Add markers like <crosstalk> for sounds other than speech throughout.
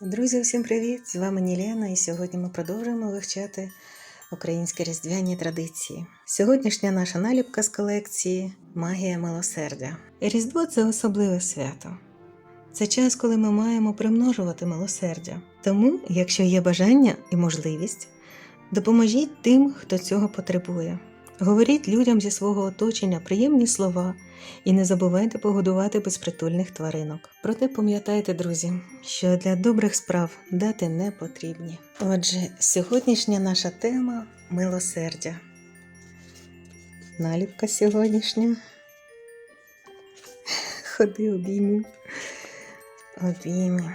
Друзі, всім привіт! З вами Нілена, і сьогодні ми продовжуємо вивчати українські різдвяні традиції. Сьогоднішня наша наліпка з колекції Магія милосердя. Різдво це особливе свято. Це час, коли ми маємо примножувати милосердя. Тому, якщо є бажання і можливість, допоможіть тим, хто цього потребує. Говоріть людям зі свого оточення приємні слова і не забувайте погодувати безпритульних тваринок. Проте пам'ятайте, друзі, що для добрих справ дати не потрібні. Отже, сьогоднішня наша тема милосердя. Наліпка сьогоднішня. Ходи обійми. Обійми.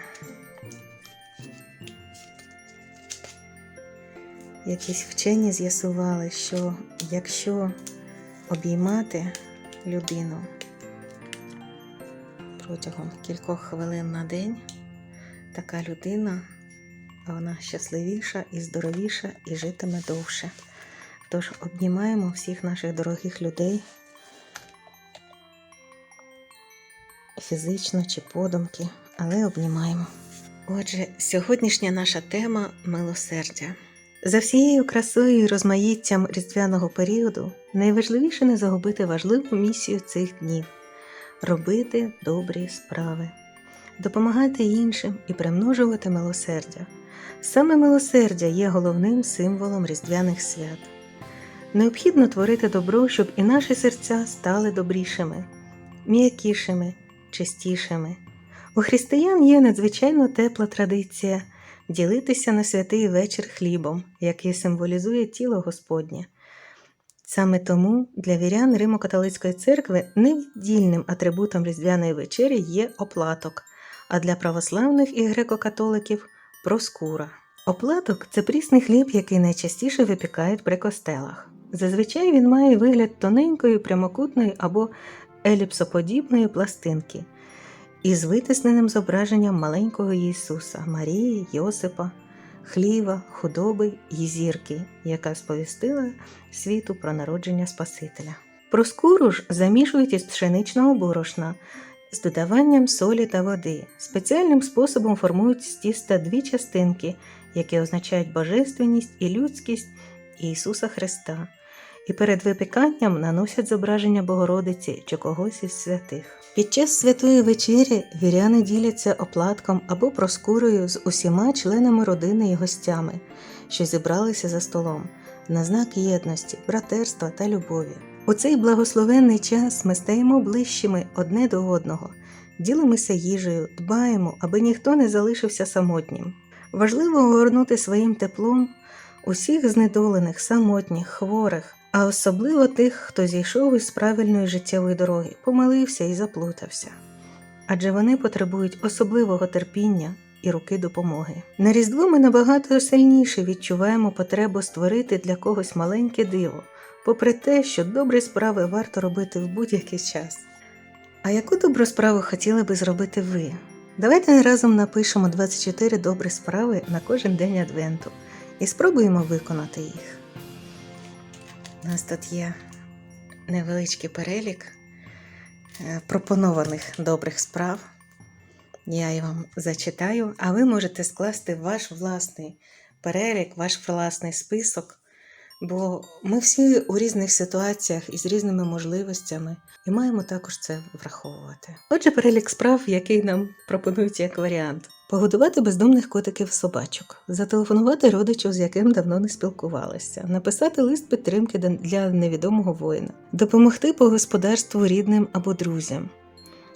Якісь вчені з'ясували, що якщо обіймати людину протягом кількох хвилин на день, така людина вона щасливіша і здоровіша і житиме довше. Тож обнімаємо всіх наших дорогих людей фізично чи подумки, але обнімаємо. Отже, сьогоднішня наша тема милосердя. За всією красою і розмаїттям різдвяного періоду найважливіше не загубити важливу місію цих днів робити добрі справи, допомагати іншим і примножувати милосердя. Саме милосердя є головним символом різдвяних свят. Необхідно творити добро, щоб і наші серця стали добрішими, м'якішими, чистішими. У християн є надзвичайно тепла традиція ділитися на святий вечір хлібом, який символізує тіло Господнє. Саме тому для вірян Римо-католицької церкви невіддільним атрибутом Різдвяної вечері є оплаток, а для православних і греко-католиків проскура. Оплаток це прісний хліб, який найчастіше випікають при костелах. Зазвичай він має вигляд тоненької прямокутної або еліпсоподібної пластинки із витисненим зображенням маленького Ісуса, Марії, Йосипа, хліва, худоби й зірки, яка сповістила світу про народження Спасителя. Проскуру ж замішують із пшеничного борошна з додаванням солі та води. Спеціальним способом формують з тіста дві частинки, які означають божественність і людськість Ісуса Христа і перед випіканням наносять зображення Богородиці чи когось із святих. Під час святої вечері віряни діляться оплатком або проскурою з усіма членами родини і гостями, що зібралися за столом, на знак єдності, братерства та любові. У цей благословенний час ми стаємо ближчими одне до одного, ділимося їжею, дбаємо, аби ніхто не залишився самотнім. Важливо огорнути своїм теплом усіх знедолених, самотніх, хворих, а особливо тих, хто зійшов із правильної життєвої дороги, помилився і заплутався. Адже вони потребують особливого терпіння і руки допомоги. На Різдво ми набагато сильніше відчуваємо потребу створити для когось маленьке диво, попри те, що добрі справи варто робити в будь-який час. А яку добру справу хотіли би зробити ви? Давайте разом напишемо 24 добрі справи на кожен день Адвенту і спробуємо виконати їх. У нас тут є невеличкий перелік е, пропонованих добрих справ. Я її вам зачитаю, а ви можете скласти ваш власний перелік, ваш власний список. Бо ми всі у різних ситуаціях і з різними можливостями, і маємо також це враховувати. Отже, перелік справ, який нам пропонують як варіант: погодувати бездомних котиків собачок, зателефонувати родичу, з яким давно не спілкувалися, написати лист підтримки для невідомого воїна, допомогти по господарству рідним або друзям,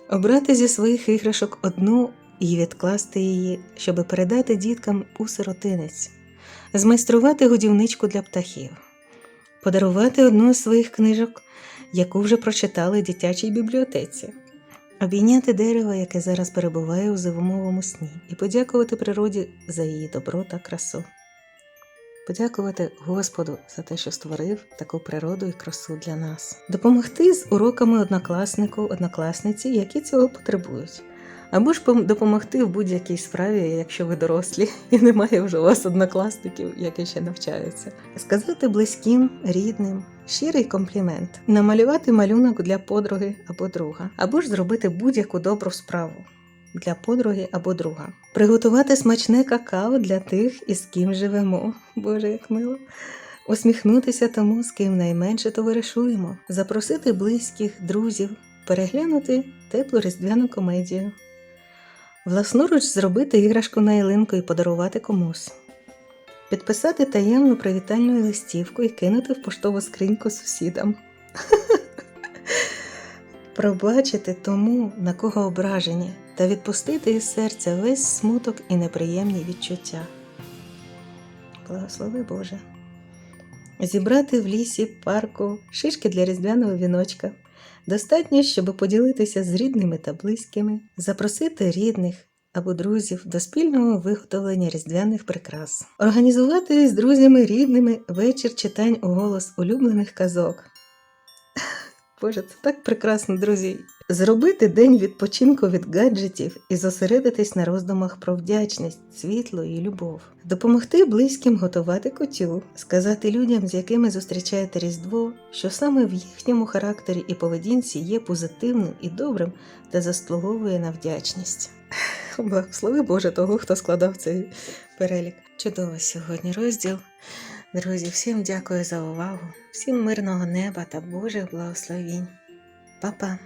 обрати зі своїх іграшок одну і відкласти її, щоб передати діткам у сиротинець змайструвати годівничку для птахів, подарувати одну з своїх книжок, яку вже прочитали в дитячій бібліотеці, обійняти дерево, яке зараз перебуває у зимовому сні, і подякувати природі за її добро та красу. Подякувати Господу за те, що створив таку природу і красу для нас, допомогти з уроками однокласнику, однокласниці, які цього потребують або ж допомогти в будь-якій справі, якщо ви дорослі, <laughs> і немає вже у вас однокласників, які ще навчаються. Сказати близьким, рідним, щирий комплімент, намалювати малюнок для подруги або друга, або ж зробити будь-яку добру справу. для подруги або друга, приготувати смачне какао для тих, із ким живемо. Боже, як мило. Усміхнутися тому, з ким найменше товаришуємо, запросити близьких, друзів, переглянути теплу різдвяну комедію, власноруч зробити іграшку на ялинку і подарувати комусь, підписати таємну привітальну листівку і кинути в поштову скриньку сусідам. <laughs> Пробачити тому, на кого ображені, та відпустити із серця весь смуток і неприємні відчуття. Благослови Боже. Зібрати в лісі, парку шишки для різдвяного віночка. Достатньо, щоб поділитися з рідними та близькими, запросити рідних або друзів до спільного виготовлення різдвяних прикрас, організувати з друзями рідними вечір читань у голос улюблених казок. Боже, це так прекрасно, друзі. Зробити день відпочинку від гаджетів і зосередитись на роздумах про вдячність, світло і любов, допомогти близьким готувати кутю, сказати людям, з якими зустрічаєте Різдво, що саме в їхньому характері і поведінці є позитивним і добрим та заслуговує на вдячність. <laughs> Благослови Боже того, хто складав цей перелік. Чудово сьогодні розділ. Друзі, всім дякую за увагу, всім мирного неба та Божих благословінь. Па-па!